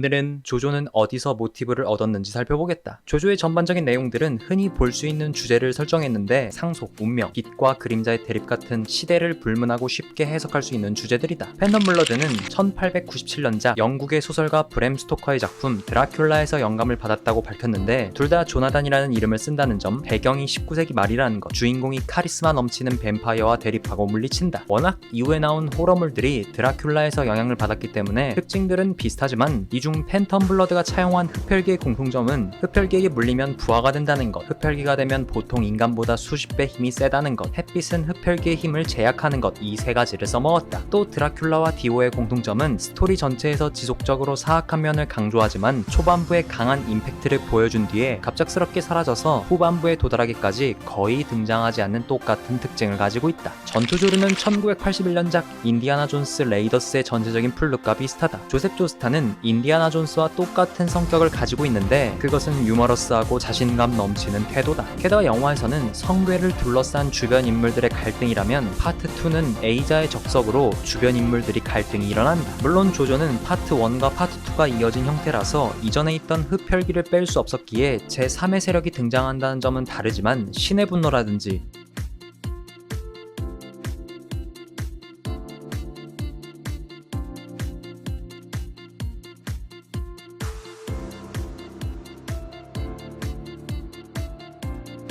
오늘은 조조는 어디서 모티브를 얻었는지 살펴보겠다. 조조의 전반적인 내용들은 흔히 볼 수 있는 주제를 설정했는데 상속, 운명, 빛과 그림자의 대립 같은 시대를 불문하고 쉽게 해석할 수 있는 주제들이다. 팬덤 블러드는 1897년작 영국의 소설가 브램 스토커의 작품 드라큘라에서 영감을 받았다고 밝혔는데 둘 다 조나단이라는 이름을 쓴다는 점, 배경이 19세기 말이라는 것, 주인공이 카리스마 넘치는 뱀파이어와 대립하고 물리친다. 워낙 이후에 나온 호러물들이 드라큘라에서 영향을 받았기 때문에 특징들은 비슷하지만 이중 팬텀 블러드가 차용한 흡혈귀의 공통점은 흡혈귀에게 물리면 부하가 된다는 것, 흡혈귀가 되면 보통 인간보다 수십 배 힘이 세다는 것, 햇빛은 흡혈귀의 힘을 제약하는 것, 이 세 가지를 써먹었다. 또 드라큘라와 디오의 공통점은 스토리 전체에서 지속적으로 사악한 면을 강조하지만 초반부에 강한 임팩트를 보여준 뒤에 갑작스럽게 사라져서 후반부에 도달하기까지 거의 등장하지 않는 똑같은 특징을 가지고 있다. 전투조류는 1981년작 인디아나 존스 레이더스의 전체적인 플롯과 비슷하다. 조셉 조스타는 인디아 나 존스와 똑같은 성격을 가지고 있는데 그것은 유머러스하고 자신감 넘치는 태도다. 게다가 영화에서는 성괴를 둘러싼 주변 인물들의 갈등이라면 파트 2는 에이자의 적석으로 주변 인물들이 갈등이 일어난다. 물론 조조는 파트 1과 파트 2가 이어진 형태라서 이전에 있던 흡혈귀를 뺄 수 없었기에 제3의 세력이 등장한다는 점은 다르지만 신의 분노라든지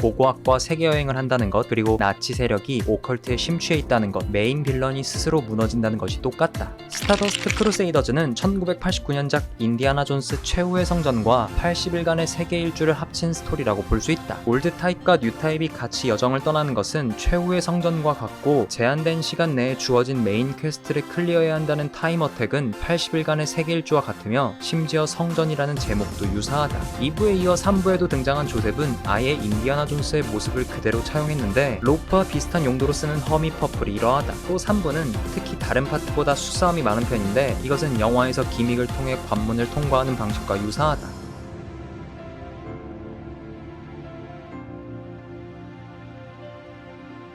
고고학과 세계여행을 한다는 것, 그리고 나치 세력이 오컬트에 심취해 있다는 것, 메인 빌런이 스스로 무너진다는 것이 똑같다. 스타더스트 크루세이더즈는 1989년작 인디아나 존스 최후의 성전과 80일간의 세계 일주를 합친 스토리라고 볼 수 있다. 올드 타입과 뉴 타입이 같이 여정을 떠나는 것은 최후의 성전과 같고 제한된 시간 내에 주어진 메인 퀘스트를 클리어해야 한다는 타임 어택은 80일간의 세계 일주와 같으며 심지어 성전이라는 제목도 유사하다. 2부에 이어 3부에도 등장한 조셉은 아예 인디아나 존스 의 모습을 그대로 차용했는데 로프와 비슷한 용도로 쓰는 허미 퍼플이 이러하다. 또 3부는 특히 다른 파트보다 수싸움이 많은 편인데 이것은 영화에서 기믹을 통해 관문을 통과하는 방식과 유사하다.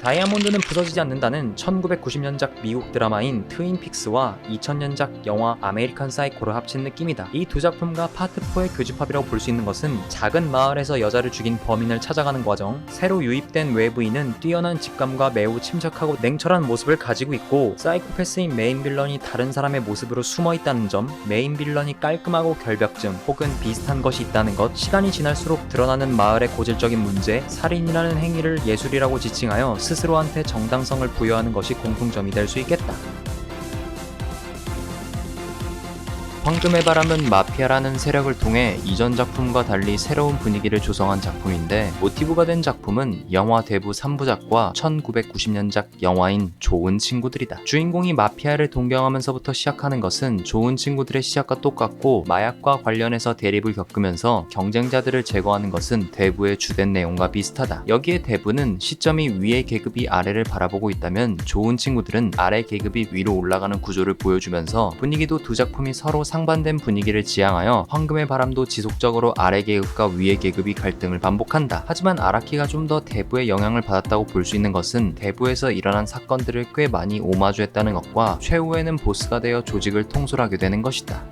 다이아몬드는 부서지지 않는다는 1990년작 미국 드라마인 트윈픽스와 2000년작 영화 아메리칸 사이코를 합친 느낌이다. 이 두 작품과 파트 4의 교집합이라고 볼 수 있는 것은 작은 마을에서 여자를 죽인 범인을 찾아가는 과정, 새로 유입된 외부인은 뛰어난 직감과 매우 침착하고 냉철한 모습을 가지고 있고 사이코패스인 메인 빌런이 다른 사람의 모습으로 숨어 있다는 점, 메인 빌런이 깔끔하고 결벽증 혹은 비슷한 것이 있다는 것, 시간이 지날수록 드러나는 마을의 고질적인 문제, 살인이라는 행위를 예술이라고 지칭하여 스스로한테 정당성을 부여하는 것이 공통점이 될 수 있겠다. 황금의 바람은 마피아라는 세력을 통해 이전 작품과 달리 새로운 분위기를 조성한 작품인데 모티브가 된 작품은 영화 대부 3부작과 1990년작 영화인 좋은 친구들이다. 주인공이 마피아를 동경하면서부터 시작하는 것은 좋은 친구들의 시작과 똑같고 마약과 관련해서 대립을 겪으면서 경쟁자들을 제거하는 것은 대부의 주된 내용과 비슷하다. 여기에 대부는 시점이 위의 계급이 아래를 바라보고 있다면 좋은 친구들은 아래 계급이 위로 올라가는 구조를 보여주면서 분위기도 두 작품이 서로 상반된 분위기를 지향하여 황금의 바람도 지속적으로 아래 계급과 위의 계급이 갈등을 반복한다. 하지만 아라키가 좀 더 대부의 영향을 받았다고 볼 수 있는 것은 대부에서 일어난 사건들을 꽤 많이 오마주했다는 것과 최후에는 보스가 되어 조직을 통솔하게 되는 것이다.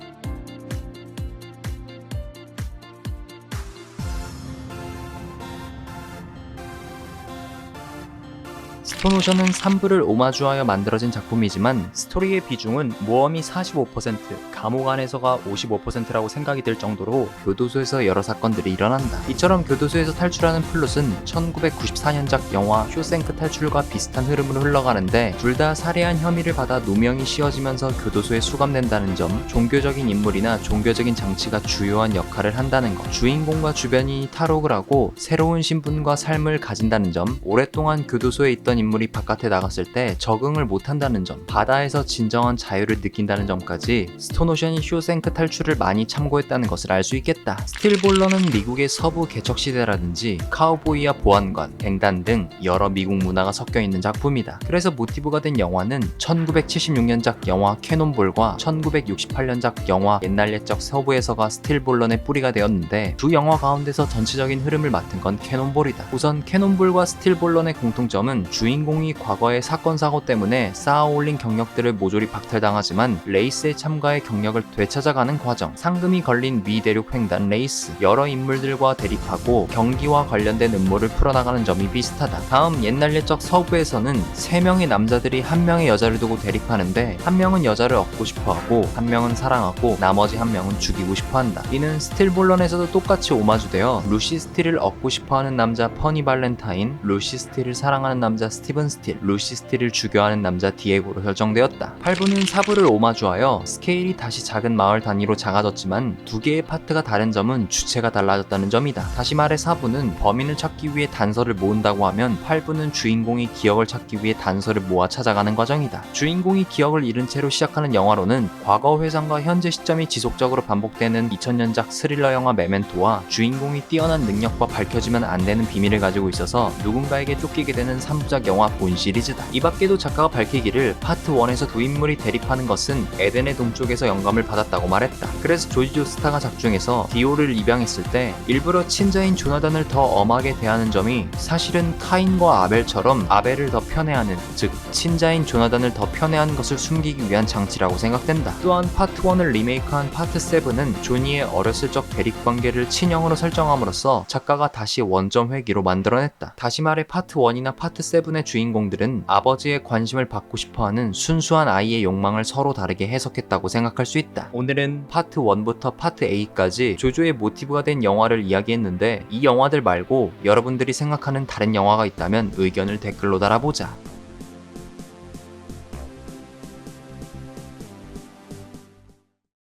스톤오션은 3부를 오마주하여 만들어진 작품이지만 스토리의 비중은 모험이 45%, 감옥 안에서가 55%라고 생각이 들 정도로 교도소에서 여러 사건들이 일어난다. 이처럼 교도소에서 탈출하는 플롯은 1994년작 영화 쇼생크 탈출과 비슷한 흐름으로 흘러가는데 둘 다 살해한 혐의를 받아 누명이 씌워지면서 교도소에 수감된다는 점, 종교적인 인물이나 종교적인 장치가 주요한 역할을 한다는 것, 주인공과 주변인이 탈옥을 하고 새로운 신분과 삶을 가진다는 점, 오랫동안 교도소에 있던 인물이 바깥에 나갔을 때 적응을 못한다는 점, 바다에서 진정한 자유를 느낀다는 점까지 스톤오션이 쇼생크 탈출을 많이 참고했다는 것을 알 수 있겠다. 스틸볼러는 미국의 서부 개척 시대라든지 카우보이와 보안관, 갱단 등 여러 미국 문화가 섞여 있는 작품이다. 그래서 모티브가 된 영화는 1976년작 영화 캐논볼과 1968년작 영화 옛날 옛적 서부에서가 스틸볼런의 뿌리가 되었는데 두 영화 가운데서 전체적인 흐름을 맡은 건 캐논볼이다. 우선 캐논볼과 스틸볼런의 공통점은 주인 주인공이 과거의 사건 사고 때문에 쌓아올린 경력들을 모조리 박탈당하지만 레이스에 참가해 경력을 되찾아가는 과정. 상금이 걸린 미 대륙 횡단 레이스. 여러 인물들과 대립하고 경기와 관련된 음모를 풀어나가는 점이 비슷하다. 다음 옛날 옛적 서부에서는 세 명의 남자들이 한 명의 여자를 두고 대립하는데 한 명은 여자를 얻고 싶어 하고 한 명은 사랑하고 나머지 한 명은 죽이고 싶어 한다. 이는 스틸볼런에서도 똑같이 오마주되어 루시 스틸을 얻고 싶어 하는 남자 퍼니 발렌타인 루시 스틸을 사랑하는 남자 스티븐 스틸 루시 스틸을 죽여하는 남자 디에고로 설정되었다. 8부는 4부를 오마주하여 스케일이 다시 작은 마을 단위로 작아졌지만 두 개의 파트가 다른 점은 주체가 달라졌다는 점이다. 다시 말해 4부는 범인을 찾기 위해 단서를 모은다고 하면 8부는 주인공이 기억을 찾기 위해 단서를 모아 찾아가는 과정이다. 주인공이 기억을 잃은 채로 시작하는 영화로는 과거 회상과 현재 시점이 지속적으로 반복되는 2000년작 스릴러 영화 메멘토와 주인공이 뛰어난 능력과 밝혀지면 안 되는 비밀을 가지고 있어서 누군가에게 쫓기게 되는 3부작 영화 본 시리즈다. 이 밖에도 작가가 밝히기를 파트 1에서 두 인물이 대립하는 것은 에덴의 동쪽에서 영감을 받았다고 말했다. 그래서 조지 조스타가 작중에서 디오를 입양했을 때 일부러 친자인 조나단을 더 엄하게 대하는 점이 사실은 카인과 아벨처럼 아벨을 더 편애하는 즉 친자인 조나단을 더 편애하는 것을 숨기기 위한 장치라고 생각된다. 또한 파트 1을 리메이크한 파트 7은 조니의 어렸을 적 대립 관계를 친형으로 설정함으로써 작가가 다시 원점 회귀로 만들어냈다. 다시 말해 파트 1이나 파트 7의 주인공들은 아버지의 관심을 받고 싶어하는 순수한 아이의 욕망을 서로 다르게 해석했다고 생각할 수 있다. 오늘은 파트 1부터 파트 8까지 조조의 모티브가 된 영화를 이야기했는데 이 영화들 말고 여러분들이 생각하는 다른 영화가 있다면 의견을 댓글로 달아보자.